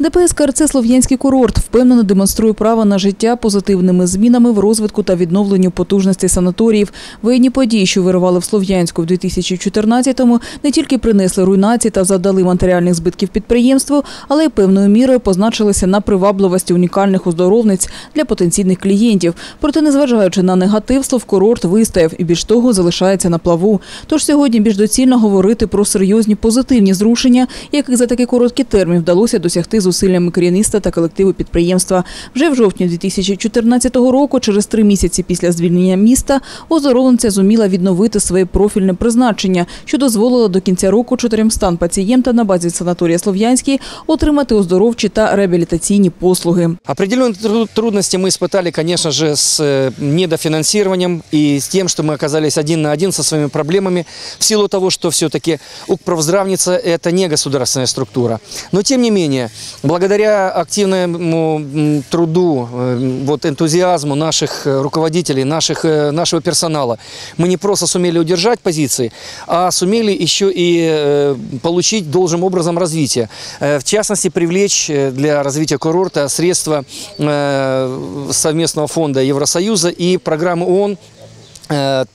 ДПС КРЦ «Слов'янський курорт» впевнено демонструє право на життя позитивними змінами в розвитку та відновленню потужностей санаторіїв. Воєнні події, що вирували в Слов'янську в 2014-му, не тільки принесли руйнації та завдали матеріальних збитків підприємству, але й певною мірою позначилися на привабливості унікальних оздоровниць для потенційних клієнтів. Проте, незважаючи на негатив, Словкурорт вистояв і більш того залишається на плаву. Тож сьогодні більш доцільно говорити про серйозні позитивні зрушення, яких за такий короткий термін вдалося досягти зусиллями керівництва та колективу підприємства. Вже в жовтні 2014 року, через три місяці після звільнення міста, оздоровленця зуміла відновити своє профільне призначення, що дозволило до кінця року 400 пацієнтам на базі санаторія Слов'янський отримати оздоровчі та реабілітаційні послуги. Определенные тру- трудности мы испытали, конечно же, с э, недофинансированием и с тем, что мы оказались один на один со своими проблемами, в силу того, что все-таки УКПровздравница – это не государственная структура. Но, тем не менее, благодаря активному труду, э, вот, энтузиазму наших э, руководителей, наших, э, нашего персонала, мы не просто сумели удержать позиции, а сумели еще и получить должным образом развитие. В частности, привлечь для развития курорта средства совместного фонда Евросоюза и программы ООН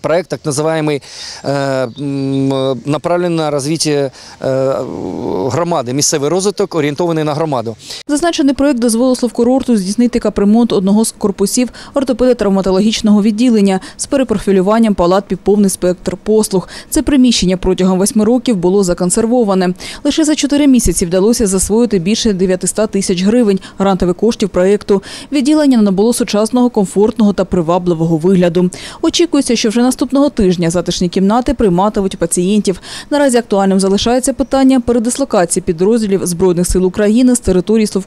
Проект, так называемый, э, м, э, направлен на развитие э, громади, місцевий розвиток, орієнтований на громаду. Зазначений проект дозволив Словкурорту здійснити капремонт одного з корпусів ортопедо-травматологічного відділення з перепрофілюванням палат під повний спектр послуг. Це приміщення протягом восьми років було законсервоване. Лише за чотири місяці вдалося засвоїти більше 900 тисяч гривень грантових коштів проєкту. Відділення набуло сучасного, комфортного та привабливого вигляду. Очікується, що вже наступного тижня затишні кімнати прийматимуть пацієнтів. Наразі актуальним залишається питання передислокації підрозділів Збройних сил України з території Словкурорту,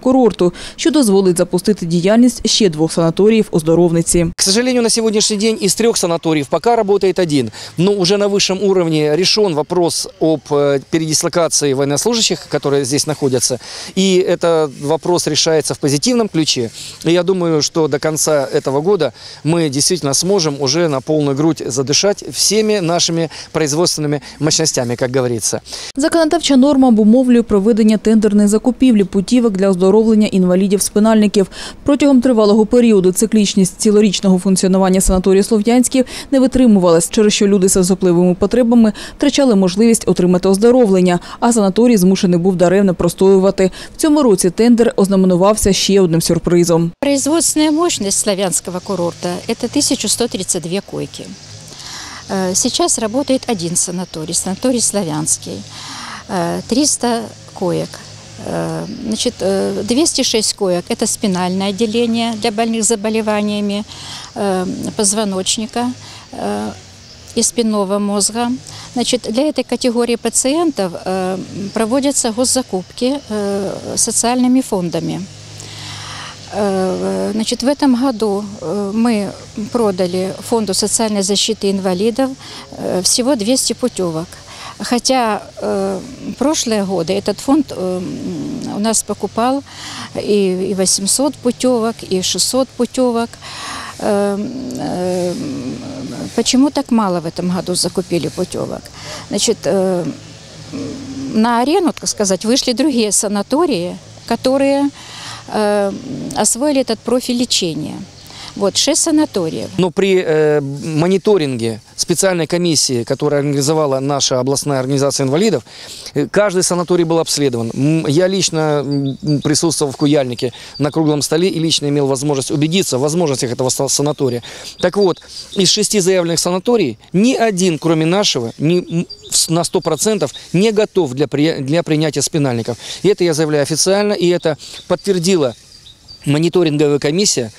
що дозволить запустити діяльність ще двох санаторіїв оздоровниці. К сожалению, на сегодняшний день из трех санаториев пока работает один. Но уже на высшем уровне решен вопрос об э, передислокации военнослужащих, которые здесь находятся. И этот вопрос решается в позитивном ключе. И я думаю, что до конца этого года мы действительно сможем уже на полную грудь задышать всеми нашими производственными мощностями, как говорится. Законодавча норма обумовлює проведення тендерної закупівлі путівок для оздоровлення інвалідів-спинальників. Протягом тривалого періоду циклічність цілорічного функціонування санаторію Слов'янськів не витримувалась, через що люди з особливими потребами втрачали можливість отримати оздоровлення, а санаторій змушений був даремно простоювати. В цьому році тендер ознаменувався ще одним сюрпризом. Производственная мощность славянского курорта – это 1132 койки. Э, Сейчас работает один санаторий, санаторий Славянский, Э, 300 коек. Э, Значит, э, 206 коек – это спинальное отделение для больных заболеваниями э, позвоночника э, и спинного мозга. Значит, для этой категории пациентов э, проводятся госзакупки э, социальными фондами. Э, Значит, в этом году э, мы продали Фонду социальной защиты инвалидов э, всего 200 путевок. Хотя э, прошлые годы этот фонд э, у нас покупал и, и 800 путевок, и 600 путевок. Э, э, Почему так мало в этом году закупили путевок? Значит, э, на арену, так сказать, вышли другие санатории, которые э, освоили этот профиль лечения. Вот, шесть санаториев. Но при э, мониторинге специальной комиссии, которая организовала наша областная организация инвалидов, э, каждый санаторий был обследован. Я лично присутствовал в Куяльнике на круглом столе и лично имел возможность убедиться в возможностях этого санатория. Так вот, из шести заявленных санаторий ни один, кроме нашего, с- на 100% не готов для, при- для принятия спинальников. И это я заявляю официально, и это подтвердила мониторинговая комиссия,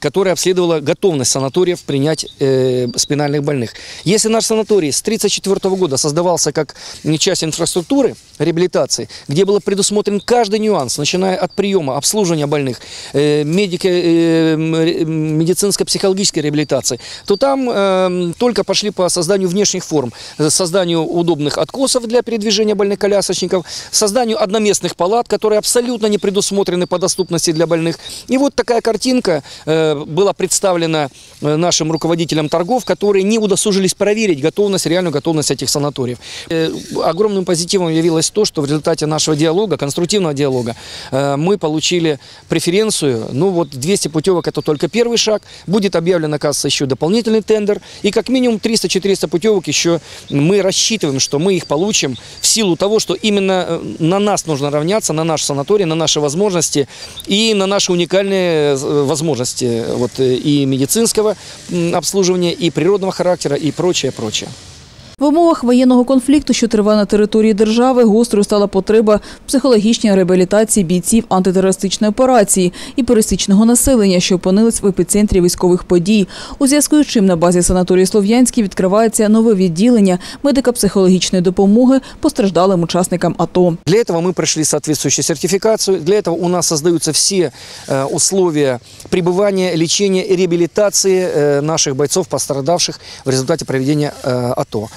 которая обследовала готовность санаториев принять э, спинальных больных. Если наш санаторий с 1934 года создавался как часть инфраструктуры реабилитации, где был предусмотрен каждый нюанс, начиная от приема, обслуживания больных, э, медико- э, медицинско-психологической реабилитации, то там э, только пошли по созданию внешних форм, созданию удобных откосов для передвижения больных колясочников, созданию одноместных палат, которые абсолютно не предусмотрены по доступности для больных остальных. И вот такая картинка э, была представлена э, нашим руководителям торгов, которые не удосужились проверить готовность, реальную готовность этих санаториев. Э, огромным позитивом явилось то, что в результате нашего диалога, конструктивного диалога, мы получили преференцию. Ну вот 200 путевок это только первый шаг. Будет объявлен, оказывается, еще дополнительный тендер. И как минимум 300-400 путевок еще мы рассчитываем, что мы их получим в силу того, что именно на нас нужно равняться, на наш санаторий, на наши возможности и на наши уникальные э, возможности вот, э, и медицинского обслуживания, и природного характера, и прочее, прочее. В умовах воєнного конфлікту, що триває на території держави, гострою стала потреба в психологічній реабілітації бійців антитерористичної операції і пересічного населення, що опинились в епіцентрі військових подій. У зв'язку з чим на базі санаторії Слов'янський відкривається нове відділення медико-психологічної допомоги постраждалим учасникам АТО. Для этого мы прошли соответствующую сертификацию. Для этого у нас создаются все э, условия пребывания, лечения и реабилитации э, наших бойцов, пострадавших в результате проведения э, АТО.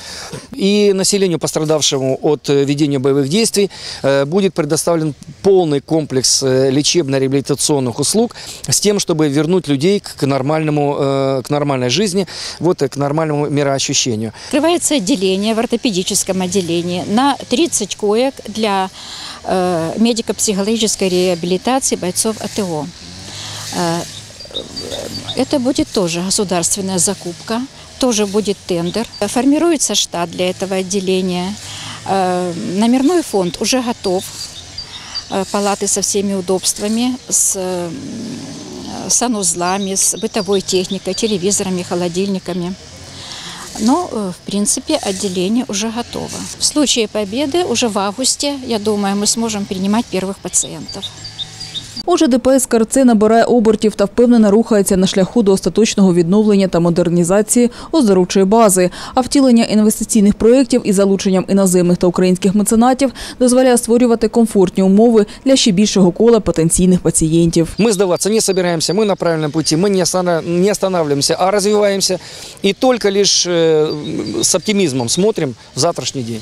И населению, пострадавшему от э, ведения боевых действий, э, будет предоставлен полный комплекс э, лечебно-реабилитационных услуг с тем, чтобы вернуть людей к нормальному, к нормальной жизни, вот, к нормальному мироощущению. Открывается отделение в ортопедическом отделении на 30 коек для медико-психологической реабилитации бойцов АТО. Это будет тоже государственная закупка, тоже будет тендер. Формируется штат для этого отделения. Э, Номерной фонд уже готов. Э, Палаты со всеми удобствами, с э, санузлами, с бытовой техникой, телевизорами, холодильниками. Но, в принципе, отделение уже готово. В случае победы уже в августе, я думаю, мы сможем принимать первых пациентов. Отже, ДПС «Карце» набирає обертів та впевнено рухається на шляху до остаточного відновлення та модернізації оздоровчої бази. А втілення інвестиційних проєктів із залученням іноземних та українських меценатів дозволяє створювати комфортні умови для ще більшого кола потенційних пацієнтів. Мы сдаваться не собираемся, мы на правильном пути, мы не, остана- не останавливаемся, а развиваемся. И только лишь э, с оптимизмом смотрим в завтрашний день.